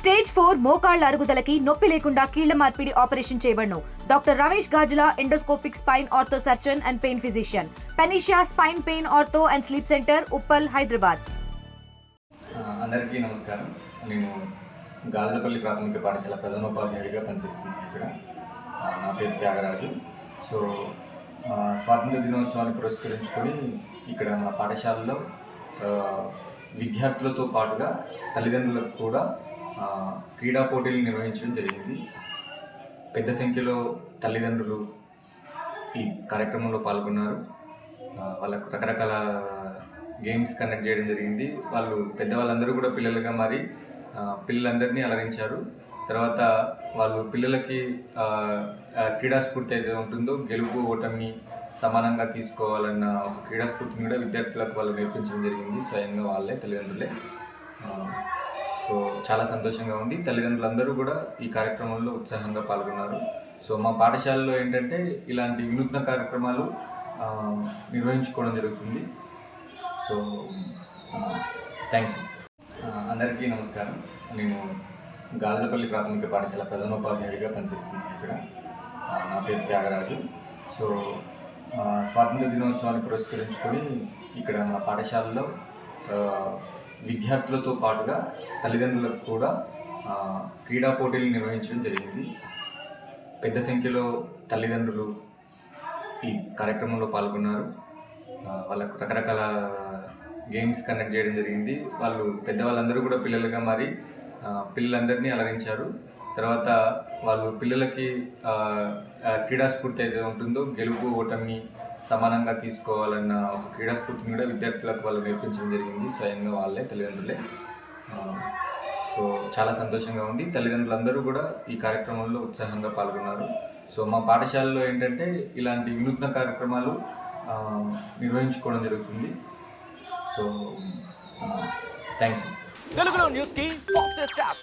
Stage four మోకాళ్ళ అరుగుదలకి నొప్పి లేకుండా కీళ్ళ మార్పిడి operation చేయబడను. Doctor Ramesh Gajula endoscopic spine ortho surgeon and pain physician. పెనిషియా spine pain ortho and sleep centre Uppal Hyderabad. అందరికీ నమస్కారం. నేను గాజులపల్లి ప్రాథమిక పాఠశాల ప్రధానోపాధ్యాయుడిగా పనిచేస్తున్నాను ఇక్కడ. నా పేరు త్యాగరాజు. సో స్వాతంత్ర దినోత్సవాన్ని పురస్కరించుకొని ఇక్కడ మన పాఠశాలలో విద్యార్థులతో పాటుగా తల్లిదండ్రులకు కూడా క్రీడా పోటీలు నిర్వహించడం జరిగింది. పెద్ద సంఖ్యలో తల్లిదండ్రులు ఈ కార్యక్రమంలో పాల్గొన్నారు. వాళ్ళకు రకరకాల గేమ్స్ కండక్ట్ చేయడం జరిగింది. వాళ్ళు పెద్దవాళ్ళందరూ కూడా పిల్లలుగా మారి పిల్లలందరినీ అలరించారు. తర్వాత వాళ్ళు పిల్లలకి క్రీడాస్ఫూర్తి క్రీడా స్ఫూర్తి అయితే ఉంటుందో గెలుపు ఓటమి సమానంగా తీసుకోవాలన్న ఒక క్రీడా స్ఫూర్తిని కూడా విద్యార్థులకు వాళ్ళు నేర్పించడం జరిగింది. స్వయంగా వాళ్ళే తల్లిదండ్రులే. సో చాలా సంతోషంగా ఉంది. తల్లిదండ్రులందరూ కూడా ఈ కార్యక్రమంలో ఉత్సాహంగా పాల్గొన్నారు. సో మా పాఠశాలలో ఏంటంటే ఇలాంటి వినూత్న కార్యక్రమాలు నిర్వహించుకోవడం జరుగుతుంది. సో థ్యాంక్ యూ అందరికీ నమస్కారం. నేను గాజులపల్లి ప్రాథమిక పాఠశాల ప్రధానోపాధ్యాయుడిగా పనిచేస్తున్నాను ఇక్కడ. నా పేరు త్యాగరాజు. సో స్వాతంత్ర దినోత్సవాన్ని పురస్కరించుకొని ఇక్కడ మన పాఠశాలలో విద్యార్థులతో పాటుగా తల్లిదండ్రులకు కూడా క్రీడా పోటీలు నిర్వహించడం జరిగింది. పెద్ద సంఖ్యలో తల్లిదండ్రులు ఈ కార్యక్రమంలో పాల్గొన్నారు. వాళ్ళకు రకరకాల గేమ్స్ కండక్ట్ చేయడం జరిగింది. వాళ్ళు పెద్దవాళ్ళందరూ కూడా పిల్లలుగా మారి పిల్లలందరినీ అలరించారు. తర్వాత వాళ్ళు పిల్లలకి క్రీడాస్ఫూర్తి అయితే ఉంటుందో గెలుపు ఓటమి సమానంగా తీసుకోవాలన్న ఒక క్రీడాస్ఫూర్తిని కూడా విద్యార్థులకు వాళ్ళు నేర్పించడం జరిగింది. స్వయంగా వాళ్ళే తల్లిదండ్రులే. సో చాలా సంతోషంగా ఉంది. తల్లిదండ్రులందరూ కూడా ఈ కార్యక్రమంలో ఉత్సాహంగా పాల్గొన్నారు. సో మా పాఠశాలలో ఏంటంటే ఇలాంటి వినూత్న కార్యక్రమాలు నిర్వహించుకోవడం జరుగుతుంది. సో థ్యాంక్ యూ తెలుగులో న్యూస్కి ఫాస్టెస్ట్ యాప్.